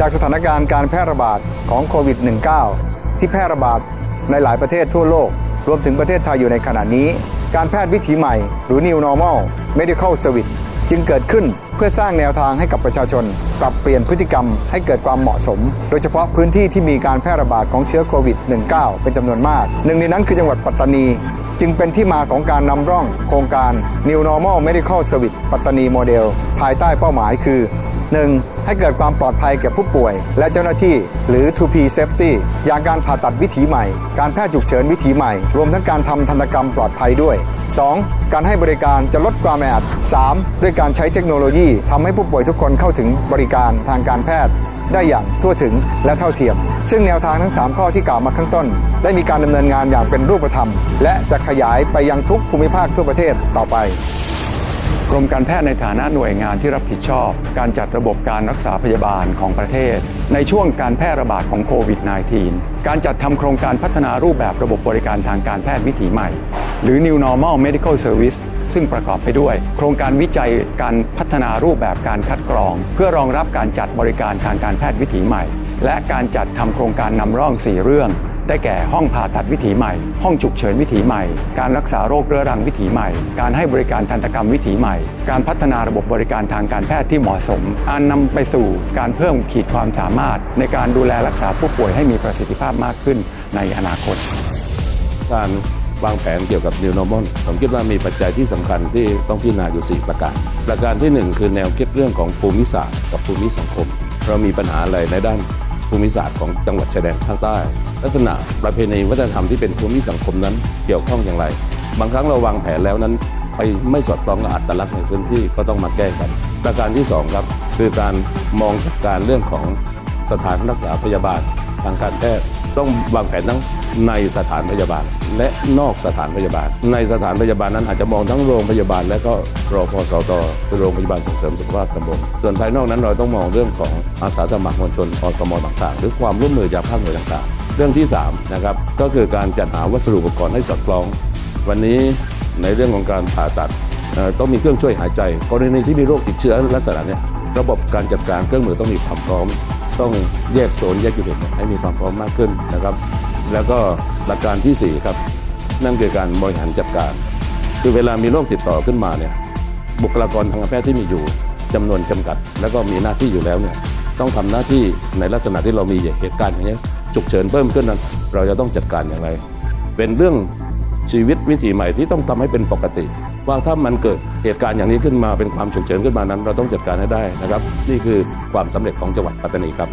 จากสถานการณ์การแพร่ระบาดของโควิด -19 ที่แพร่ระบาดในหลายประเทศทั่วโลก รวมถึงประเทศไทยอยู่ในขณะนี้ การแพทย์วิถีใหม่ หรือ New Normal Medical Service จึงเกิดขึ้นเพื่อสร้างแนวทางให้กับประชาชน ปรับเปลี่ยนพฤติกรรมให้เกิดความเหมาะสม โดยเฉพาะพื้นที่ที่มีการแพร่ระบาดของเชื้อโควิด -19 เป็นจำนวนมาก หนึ่งในนั้นคือจังหวัดปัตตานี จึงเป็นที่มาของการนำร่องโครงการ New Normal Medical Service ปัตตานีโมเดลภายใต้เป้าหมายคือ 1. ให้เกิดความปลอดภัยแก่ผู้ป่วย และเจ้าหน้าที่ หรือ 2P Safety อย่างการผ่าตัดวิถีใหม่ การแพทย์ฉุกเฉินวิถีใหม่ รวมทั้งการทำทันตกรรมปลอดภัยด้วย 2. การให้บริการจะลดความแออัด 3. ด้วยการใช้เทคโนโลยีทำให้ผู้ป่วยทุกคนเข้าถึงบริการทางการแพทย์ได้อย่างทั่วถึงและเท่าเทียม ซึ่งแนวทางทั้ง 3 ข้อที่กล่าวมาข้างต้น ได้มีการดำเนินงานอย่างเป็นรูปธรรม และจะขยายไปยังทุกภูมิภาคทั่วประเทศต่อไป กรมการแพทย์ในฐานะหน่วยงานที่รับผิดชอบ การจัดระบบการรักษาพยาบาลของประเทศ ในช่วงการแพร่ระบาดของโควิด -19 การจัดทำโครงการพัฒนารูปแบบระบบบริการทางการแพทย์วิถีใหม่ หรือ New Normal Medical Service ซึ่งประกอบไปด้วย โครงการวิจัยการพัฒนารูปแบบการคัดกรอง เพื่อรองรับการจัดบริการทางการแพทย์วิถีใหม่ และการจัดทำโครงการนำร่อง 4 เรื่อง ได้แก่ห้องผ่าตัดวิถีใหม่ ห้องฉุกเฉินวิถีใหม่ การรักษาโรคเรื้อรังวิถีใหม่ การให้บริการทันตกรรมวิถีใหม่ การพัฒนาระบบบริการทางการแพทย์ที่เหมาะสม อันนำไปสู่การเพิ่มขีดความสามารถ ในการดูแลรักษาผู้ป่วยให้มีประสิทธิภาพมากขึ้นในอนาคต การวางแผนเกี่ยวกับ New Normal ผมคิดว่ามีปัจจัยที่สำคัญที่ต้องพิจารณาอยู่ 4 ประการ ประการที่ 1 คือแนวคิดเรื่องของภูมิศาสตร์กับภูมิสังคม เรามีปัญหาอะไรในด้าน ภูมิศาสตร์ของจังหวัดชายแดนภาคใต้ ลักษณะประเพณีวัฒนธรรมที่เป็นภูมิสังคมนั้นเกี่ยวข้องอย่างไร บางครั้งเราวางแผนแล้วนั้น ไปไม่สอดคล้องกับอัตลักษณ์ในพื้นที่ก็ต้องมาแก้กันประการที่สองครับ คือการมองจัดการเรื่องของสถานรักษาพยาบาลทางการแพทย์ต้องวางแผนทั้ง ในสถานพยาบาล และนอกสถานพยาบาล ในสถานพยาบาลนั้นอาจจะมองทั้งโรงพยาบาล และก็รอพสตอโรงพยาบาลส่งเสริมสุขภาพตำบลส่วนภายนอกนั้นเราต้องมองเรื่องของอาสาสมัครมวลชนอสมต่างๆ หรือความร่วมมือจากภาคหน่วยต่างๆ เรื่องที่สามนะครับก็คือการจัดหาวัสดุอุปกรณ์ให้สอดคล้อง วันนี้ในเรื่องของการผ่าตัดต้องมีเครื่องช่วยหายใจกรณีที่มีโรคติดเชื้อลักษณะเนี้ย ระบบการจัดการเครื่องมือต้องมีความพร้อม ต้องแยกโซนแยกยูนิตให้มีความพร้อมมากขึ้นนะครับ แล้วก็หลักการที่สี่ครับ นั่นคือการบริหารจัดการ คือเวลามีโรคติดต่อขึ้นมาเนี่ยบุคลากรทางการแพทย์ที่มีอยู่จำนวนจำกัด แล้วก็มีหน้าที่อยู่แล้วเนี่ยต้องทำหน้าที่ในลักษณะที่เรามีเหตุการณ์อย่างนี้ฉุกเฉินเพิ่มขึ้นนั้นเราจะต้องจัดการอย่างไร เป็นเรื่องชีวิตวิถีใหม่ที่ต้องทำให้เป็นปกติ ว่าถ้ามันเกิดเหตุการณ์อย่างนี้ขึ้นมาเป็นความฉุกเฉินขึ้นมานั้น เราต้องจัดการให้ได้นะครับ นี่คือความสำเร็จของจังหวัดปัตตานีครับ